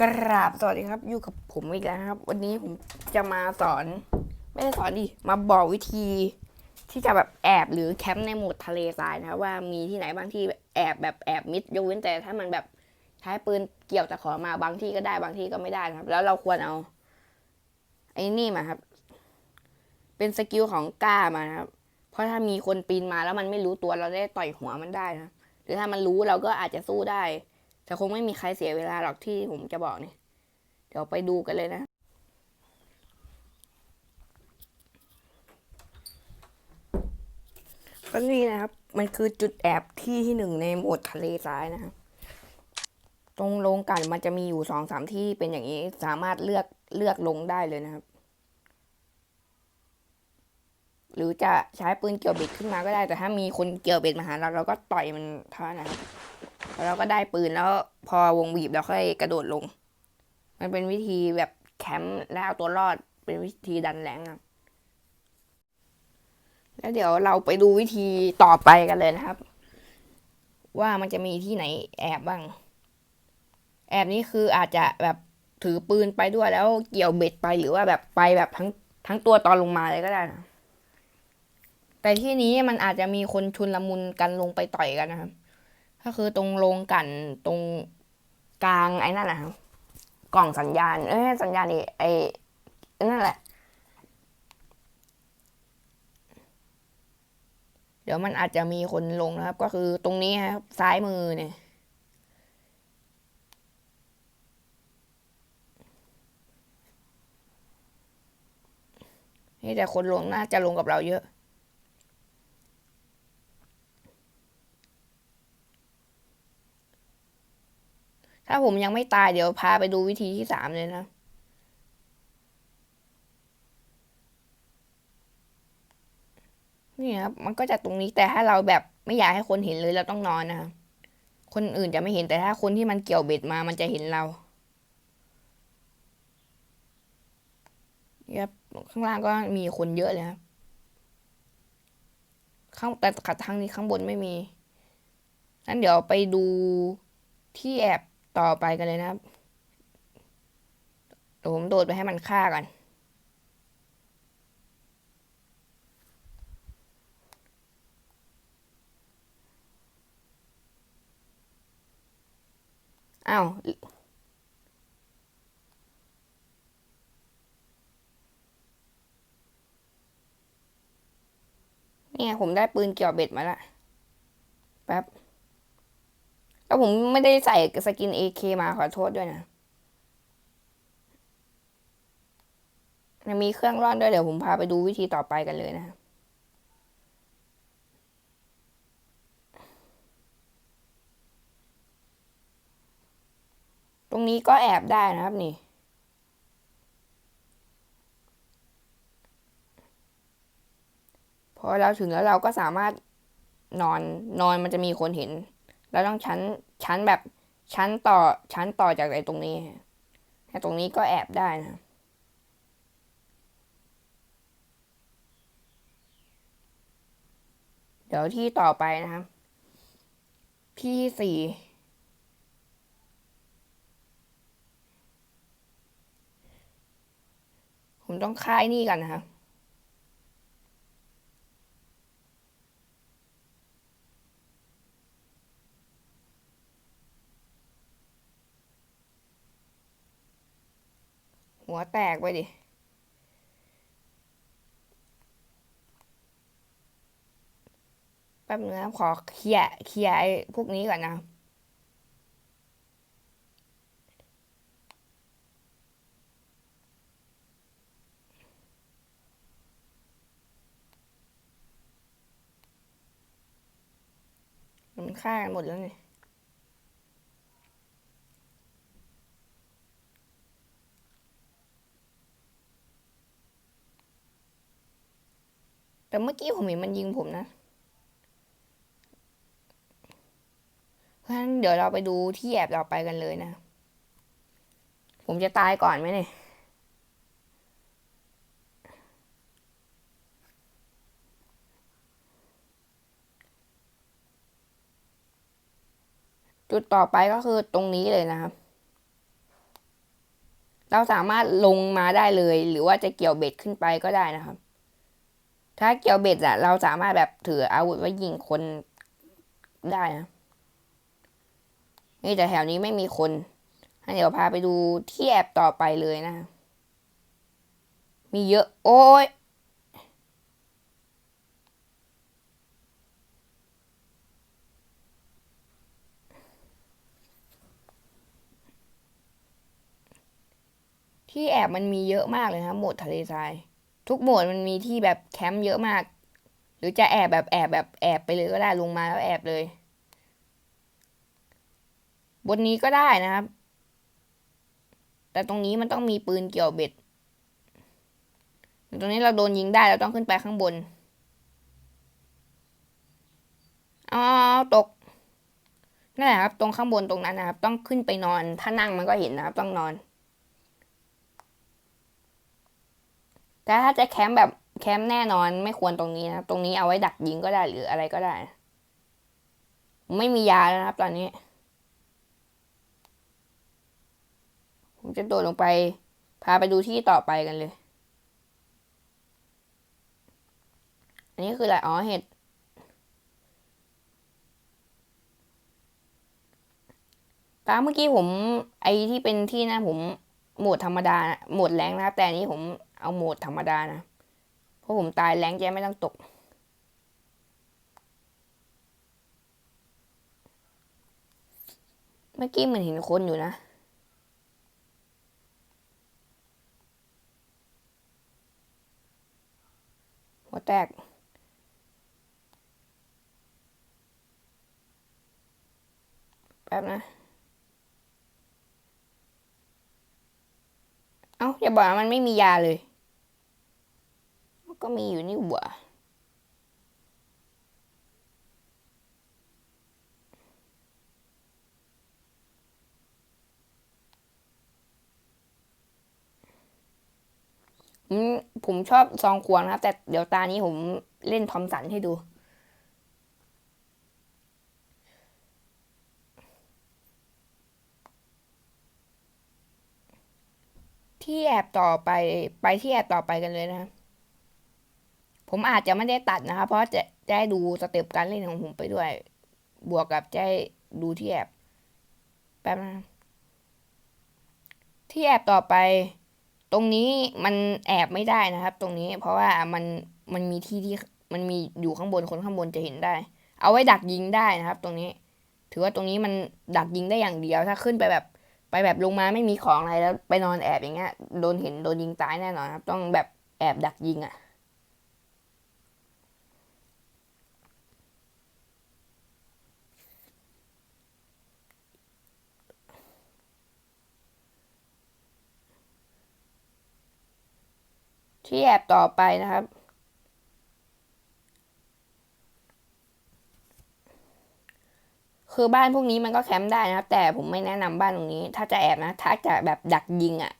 กราบสวัสดีครับ อยู่กับผมอีกแล้วครับ วันนี้ผมจะมาสอน ไม่ได้สอนดิ มาบอกวิธี ที่จะแบบแอบหรือแคมป์ในโหมดทะเลทรายนะครับว่ามีที่ไหนบางที่แอบแบบแอบมิดยกเว้นแต่ถ้ามันแบบใช้ปืนเกี่ยวตะขอมาบางที่ก็ได้บางที่ก็ไม่ได้นะครับ แล้วเราควรเอาไอ้นี่มาครับ เป็นสกิลของกล้ามานะครับ เพราะถ้ามีคนปีนมาแล้วมันไม่รู้ตัวเราได้ต่อยหัวมันได้นะหรือถ้ามันรู้เราก็อาจจะสู้ได้ แต่คงไม่มีใครเสียเวลาหรอกที่ผมจะบอกนี่ เดี๋ยวไปดูกันเลยนะก็นี่นะครับ มันคือจุดแอบที่ที่หนึ่งในหมดทะเลทรายนะครับ ตรงลงกันมันจะมีอยู่สองสามที่เป็นอย่างนี้ สามารถเลือกเลือกลงได้เลยนะครับ หรือจะใช้ปืนเกี่ยวเบ็ดขึ้นมาก็ได้ แต่ถ้ามีคนเกี่ยวเบ็ดมาหาเราเราก็ต่อยมันเท่านั้นนะครับแล้วเราก็ได้ปืนแล้วพอวงบีบเราค่อยกระโดดลง มันเป็นวิธีแบบแคมป์และเอาตัวรอดเป็นวิธีดันแรงครับแล้วเดี๋ยวเราไปดูวิธีต่อไปกันเลยนะครับ ว่ามันจะมีที่ไหนแอบบ้าง แอบนี้คืออาจจะแบบถือปืนไปด้วยแล้วเกี่ยวเบ็ดไปหรือว่าแบบไปแบบทั้งทั้งตัวตอนลงมาเลยก็ได้นะ แต่ที่นี้มันอาจจะมีคนชุนละมุนกันลงไปต่อยกันนะครับ ก็คือตรงโรงกันตรงกลางไอ้นั่นแหละครับกล่องสัญญาณ เอ้ยสัญญาณนี่ไอ้นั่นแหละ เดี๋ยวมันอาจจะมีคนลงนะครับ ก็คือตรงนี้ครับ ซ้ายมือเนี่ยนี่แต่คนลงน่าจะลงกับเราเยอะ ถ้าผมยังไม่ตายเดี๋ยวพาไปดูวิธีที่สามเลยนะนี่ครับมันก็จะตรงนี้แต่ถ้าเราแบบไม่อยากให้คนเห็นเลยเราต้องนอนนะครับคนอื่นจะไม่เห็นแต่ถ้าคนที่มันเกี่ยวเบ็ดมามันจะเห็นเราครับข้างล่างก็มีคนเยอะเลยครับข้างแต่ขัดทางนี้ข้างบนไม่มีงั้นเดี๋ยวไปดูที่แอบ ต่อไปกันเลยนะครับเดี๋ยวผมโดดไปให้มันฆ่าก่อนอ้าวเนี่ยผมได้ปืนเกี่ยวเบ็ดมาละแป๊บ แล้วผมไม่ได้ใส่สกิน AK มาขอโทษด้วยนะยังมีเครื่องร่อนด้วยเดี๋ยวผมพาไปดูวิธีต่อไปกันเลยนะตรงนี้ก็แอบได้นะครับนี่ พอเราถึงแล้วเราก็สามารถนอนนอนมันจะมีคนเห็น เราต้องชั้นชั้นแบบชั้นต่อชั้นต่อจากไอ้ตรงนี้แต่ตรงนี้ก็แอบได้นะเดี๋ยวที่ต่อไปนะครับ ที่สี่ผมต้องค่ายนี่กันนะครับ หัวแตกไปดิ แป๊บนึงนะขอเคลียร์เคลียร์ไอ้พวกนี้ก่อนนะมันฆ่ากันหมดแล้วนี่ แต่เมื่อกี้ผมเห็นมันยิงผมนะ เพราะฉะนั้นเดี๋ยวเราไปดูที่แอบเราไปกันเลยนะ ผมจะตายก่อนไหมเนี่ยจุดต่อไปก็คือตรงนี้เลยนะครับ เราสามารถลงมาได้เลย หรือว่าจะเกี่ยวเบ็ดขึ้นไปก็ได้นะครับ ถ้าเกี่ยวเบ็ดอะเราสามารถแบบถืออาวุธไว้ยิงคนได้นะนี่แต่แถวนี้ไม่มีคนเดี๋ยวพาไปดูที่แอบต่อไปเลยนะ มีเยอะ โอ้ยที่แอบมันมีเยอะมากเลยนะครับหมดทะเลทราย ทุกโหมดมันมีที่แบบแคมป์เยอะมาก หรือจะแอบแบบแอบแบบแอบไปเลยก็ได้ลงมาแล้วแอบเลย บนนี้ก็ได้นะครับ แต่ตรงนี้มันต้องมีปืนเกี่ยวเบ็ด ตรงนี้เราโดนยิงได้เราต้องขึ้นไปข้างบนเอ๋อตกนั่นแหละครับ ตรงข้างบนตรงนั้นนะครับ ต้องขึ้นไปนอน ถ้านั่งมันก็เห็นนะครับ ต้องนอน แต่ถ้าจะแคมป์แบบแคมป์แน่นอนไม่ควรตรงนี้นะครับ ตรงนี้เอาไว้ดักยิงก็ได้หรืออะไรก็ได้ ไม่มียาแล้วนะครับ ตอนนี้ ผมจะโดดลงไป พาไปดูที่ต่อไปกันเลย อันนี้คืออะไรอ๋อเห็ดตามเมื่อกี้ผมไอที่เป็นที่นะผมโหมดธรรมดาโหมดแรงนะครับ แต่นี้ผม เอาโหมดธรรมดานะ เพราะผมตายแรงจะไม่ต้องตก เมื่อกี้เหมือนเห็นคนอยู่นะหัวแตกแป๊บนะ เอ้าอย่าบอกมันไม่มียาเลย ก็มีอยู่นี่หว่าผมชอบซองควงนะครับแต่เดี๋ยวตานี้ผมเล่นทอมสันให้ดู ที่แอบต่อไปไปที่แอบต่อไปกันเลยนะครับ ผมอาจจะไม่ได้ตัดนะครับ เพราะจะจะให้ดูสเต็ปการเล่นของผมไปด้วย บวกกับจะให้ดูที่แอบแป๊บนะที่แอบต่อไป ตรงนี้มันแอบไม่ได้นะครับ ตรงนี้เพราะว่ามันมันมีที่ที่มันมีอยู่ข้างบนคนข้างบนจะเห็นได้ เอาไว้ดักยิงได้นะครับ ตรงนี้ ถือว่าตรงนี้มันดักยิงได้อย่างเดียว ถ้าขึ้นไปแบบไปแบบลงมาไม่มีของอะไรแล้วไปนอนแอบอย่างเงี้ยโดนเห็นโดนยิงตายแน่นอนครับ ต้องแบบแอบดักยิงอะ่ะ ที่แอบต่อไปนะครับ คือบ้านพวกนี้มันก็แคมป์ได้นะครับ แต่ผมไม่แนะนำบ้านตรงนี้ ถ้าจะแอบนะ ถ้าจะแบบดักยิงอะ่ะ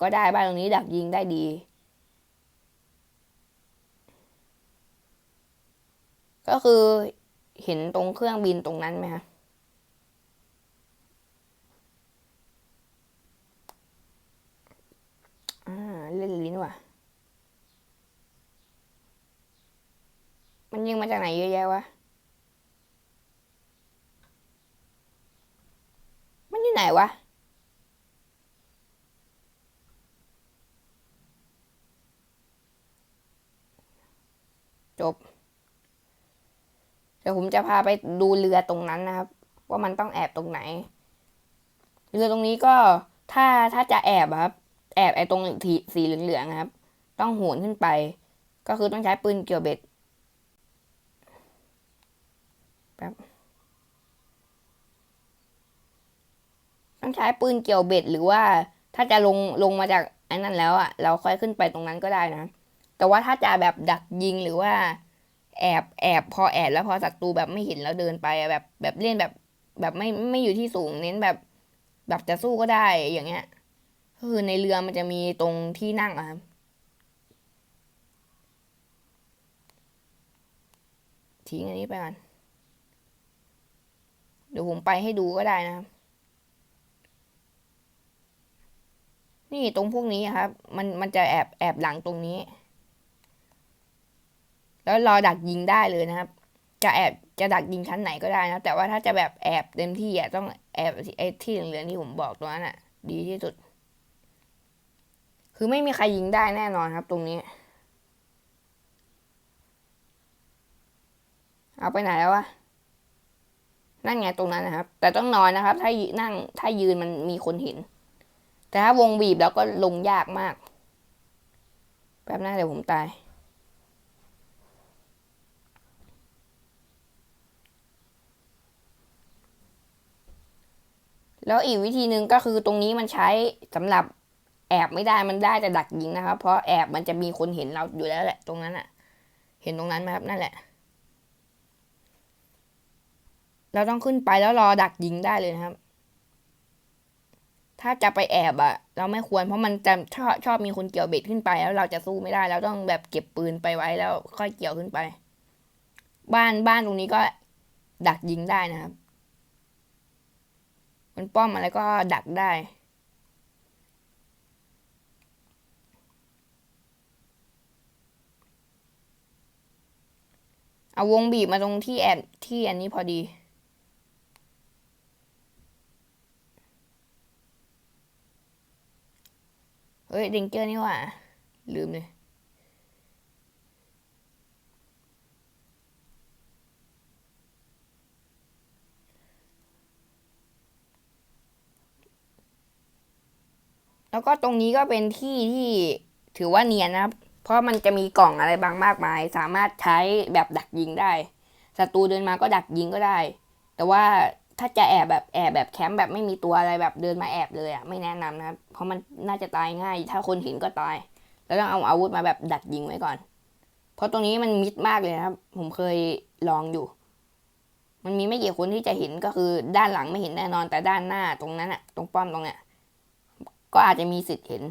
ก็ได้บ้านตรงนี้ดักยิงได้ดี ก็คือเห็นตรงเครื่องบินตรงนั้นไหมคะอ่าเล่นลิ้นว่ะ มันยิงมาจากไหนเยอะแยะวะ มันอยู่ไหนวะ จบ เดี๋ยวผมจะพาไปดูเรือตรงนั้นนะครับ ว่ามันต้องแอบตรงไหน เรือตรงนี้ก็ถ้าถ้าจะแอบครับ แอบไอ้ตรงสีเหลืองๆครับ ต้องโหนขึ้นไป ก็คือต้องใช้ปืนเกี่ยวเบ็ด แป๊บต้องใช้ปืนเกี่ยวเบ็ดหรือว่าถ้าจะลงลงมาจากไอ้นั่นแล้วอะ เราค่อยขึ้นไปตรงนั้นก็ได้นะ แต่ว่าถ้าจะแบบดักยิงหรือว่า แอบแอบพอแอบแล้วพอศัตรูแบบไม่เห็นแล้วเดินไปแบบแบบเล่นแบบ แบบไม่ไม่อยู่ที่สูงเน้นแบบ แบบจะสู้ก็ได้อย่างเงี้ยคือในเรือมันจะมีตรงที่นั่งอะครับทิ้งอันนี้ไปก่อน ดี๋ยวผมไปให้ดูก็ได้นะครับ นี่ตรงพวกนี้ครับ มันมันจะแอบแอบหลังตรงนี้ แล้วรอดักยิงได้เลยนะครับ จะแอบจะดักยิงชั้นไหนก็ได้นะแต่ว่าถ้าจะแบบแอบเต็มที่อะต้องแอบไอ้ที่เหลืองๆที่ผมบอกตัวนั้นอะ ดีที่สุด คือไม่มีใครยิงได้แน่นอนครับ ตรงนี้ เอาไปไหนแล้ววะ นั่นไงตรงนั้นนะครับ แต่ต้องนอนนะครับ ถ้ายืนั่งถ้ายืนมันมีคนเห็น แต่ถ้าวงบีบแล้วก็ลงยากมาก แป๊บหน้าเดี๋ยวผมตาย แล้วอีกวิธีหนึ่งก็คือตรงนี้มันใช้สำหรับแอบไม่ได้มันได้แต่ดักยิงนะครับ เพราะแอบมันจะมีคนเห็นเราอยู่แล้วแหละ ตรงนั้นอะเห็นตรงนั้นไหมครับนั่นแหละ เราต้องขึ้นไปแล้วรอดักยิงได้เลยนะครับ ถ้าจะไปแอบอะเราไม่ควรเพราะมันจะชอบชอบมีคนเกี่ยวเบ็ดขึ้นไป แล้วเราจะสู้ไม่ได้เราต้องแบบเก็บปืนไปไว้แล้ว ค่อยเกี่ยวขึ้นไป บ้านบ้านตรงนี้ก็ดักยิงได้นะครับ มันป้อมอะไรก็ดักได้เอาวงบีบมาตรงที่แอบที่อันนี้พอดี เฮ้ยเดิงเกอร์นี่ว่า ลืมเลยแล้วก็ตรงนี้ก็เป็นที่ที่ถือว่าเนียนนะครับ เพราะมันจะมีกล่องอะไรบางมากมาย สามารถใช้แบบดักยิงได้ศัตรูเดินมาก็ดักยิงก็ได้ แต่ว่า ถ้าจะแอบแบบแอบแบบแคมป์แบบไม่มีตัวอะไรแบบเดินมาแอบเลยอะไม่แนะนำนะครับเพราะมันน่าจะตายง่าย ถ้าคนเห็นก็ตาย แล้วต้องเอาอาวุธมาแบบดักยิงไว้ก่อน เพราะตรงนี้มันมิดมากเลยนะครับ ผมเคยลองอยู่ มันมีไม่กี่คนที่จะเห็นก็คือด้านหลังไม่เห็นแน่นอนแต่ด้านหน้าตรงนั้นอะตรงป้อมตรงเนี้ยก็อาจจะมีสิทธิ์เห็น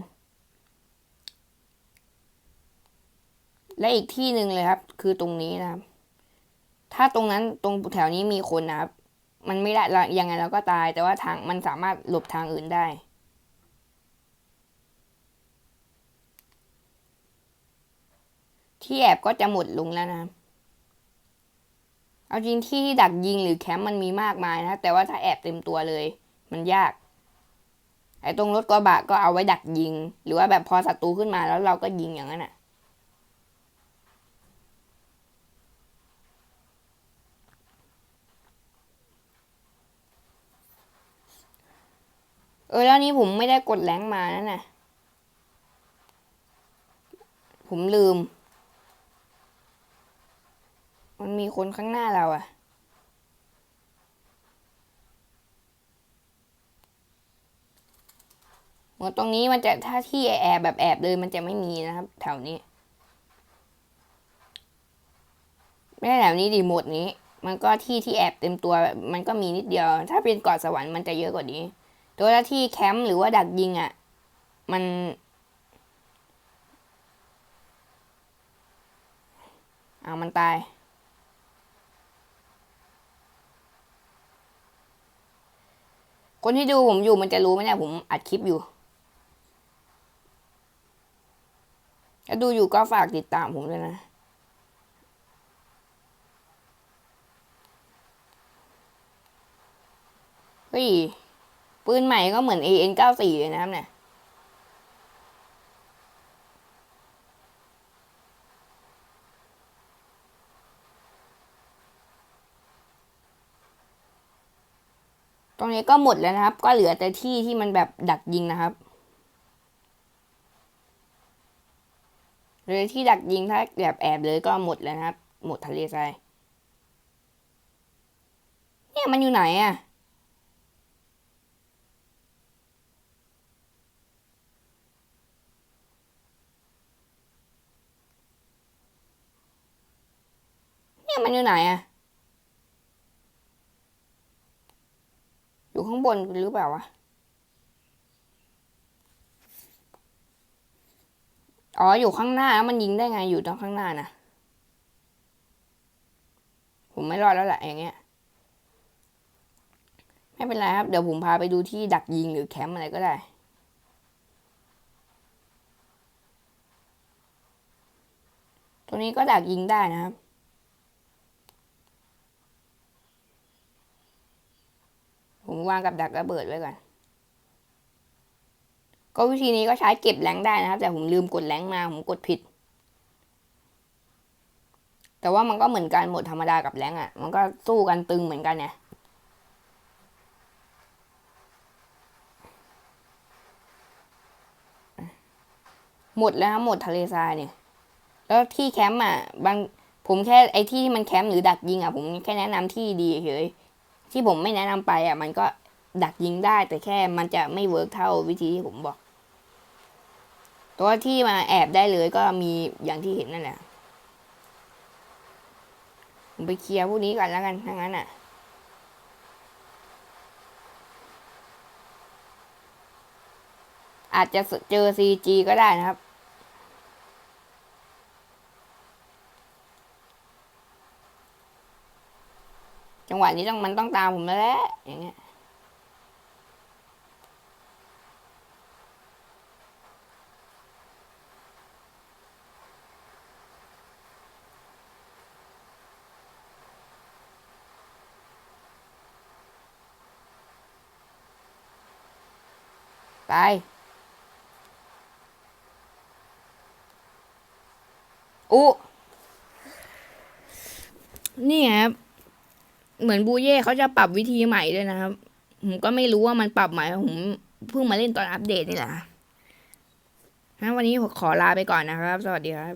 และอีกที่หนึ่งเลยครับ คือตรงนี้นะครับ ถ้าตรงนั้นตรงแถวนี้มีคนนะครับ มันไม่ได้ยังไงเราก็ตาย แต่ว่าทางมันสามารถหลบทางอื่นได้ ที่แอบก็จะหมดลงแล้วนะเอาจริงที่ที่ดักยิงหรือแคมป์มันมีมากมายนะแต่ว่าถ้าแอบเต็มตัวเลย มันยาก ไอ้ตรงรถกระบะก็เอาไว้ดักยิง หรือว่าแบบพอศัตรูขึ้นมาแล้วเราก็ยิงอย่างนั้นอะ ออแล้วนี้ผมไม่ได้กดแรงมานั่นน่ะ ผมลืม มันมีคนข้างหน้าเราอะหมดตรงนี้มันจะถ้าที่แอบแบบแอบเลยมันจะไม่มีนะครับแถวนี้ไม่ได้แถวนี้ดีหมดนี้ มันก็ที่ที่แอบเต็มตัวมันก็มีนิดเดียว ถ้าเป็นเกาะสวรรค์มันจะเยอะกว่านี้ ตัวถ้าที่แคมป์หรือว่าดักยิงอะ่ะ มัน เอามันตาย คนที่ดูผมอยู่มันจะรู้ไหมเนี่ยผมอัดคลิปอยู่ถ้าดูอยู่ก็ฝากติดตามผมด้วยนะ เฮ้ย ปืนใหม่ก็เหมือน AN 94 เลยนะครับเนี่ยตรงนี้ก็หมดแล้วนะครับ ก็เหลือแต่ที่ที่มันแบบดักยิงนะครับเหลือที่ดักยิงถ้าแบบแอบเลยก็หมดแล้วนะครับ หมดทะเลทรายเนี่ยมันอยู่ไหนอะี่ยมันอยู่ไหนอะอยู่ข้างบนหรือเปล่าวะ อ๋อ อยู่ข้างหน้าแล้วมันยิงได้ไง อยู่ตรงข้างหน้านะ ผมไม่รอดแล้วแหละอย่างเงี้ย ไม่เป็นไรครับ เดี๋ยวผมพาไปดูที่ดักยิงหรือแคมป์อะไรก็ได้ตรงนี้ก็ดักยิงได้นะครับ ผมวางกับดักระเบิดไว้ก่อน ก็วิธีนี้ก็ใช้เก็บแรงได้นะครับ แต่ผมลืมกดแรงมา ผมกดผิด แต่ว่ามันก็เหมือนกันหมดธรรมดากับแรงอะ่ะ มันก็สู้กันตึงเหมือนกันเนี่ยหมดแล้วครับหมดทะเลทรายเนี่ย แล้วที่แคมป์อะบางผมแค่ไอ้ที่ที่มันแคมป์หรือดักยิงอะ ผมแค่แนะนำที่ดีเฉย ที่ผมไม่แนะนำไปอะ มันก็ดักยิงได้แต่แค่มันจะไม่เวิร์กเท่าวิธีที่ผมบอก ตัวที่มาแอบได้เลยก็มีอย่างที่เห็นนั่นแหละผมไปเคลียร์พวกนี้ก่อนแล้วกันถ้างั้นอะอาจจะเจอ CG ก็ได้นะครับ จังหวะนี้ต้องมันต้องตามผมแล้วแหละอย่างเงี้ยไปอู้นี่ครับ เหมือนบูเย่เขาจะปรับวิธีใหม่ด้วยนะครับ ผมก็ไม่รู้ว่ามันปรับใหม่ผมเพิ่งมาเล่นตอนอัปเดตนี่แหละฮะวันนี้ผมขอลาไปก่อนนะครับ สวัสดีครับ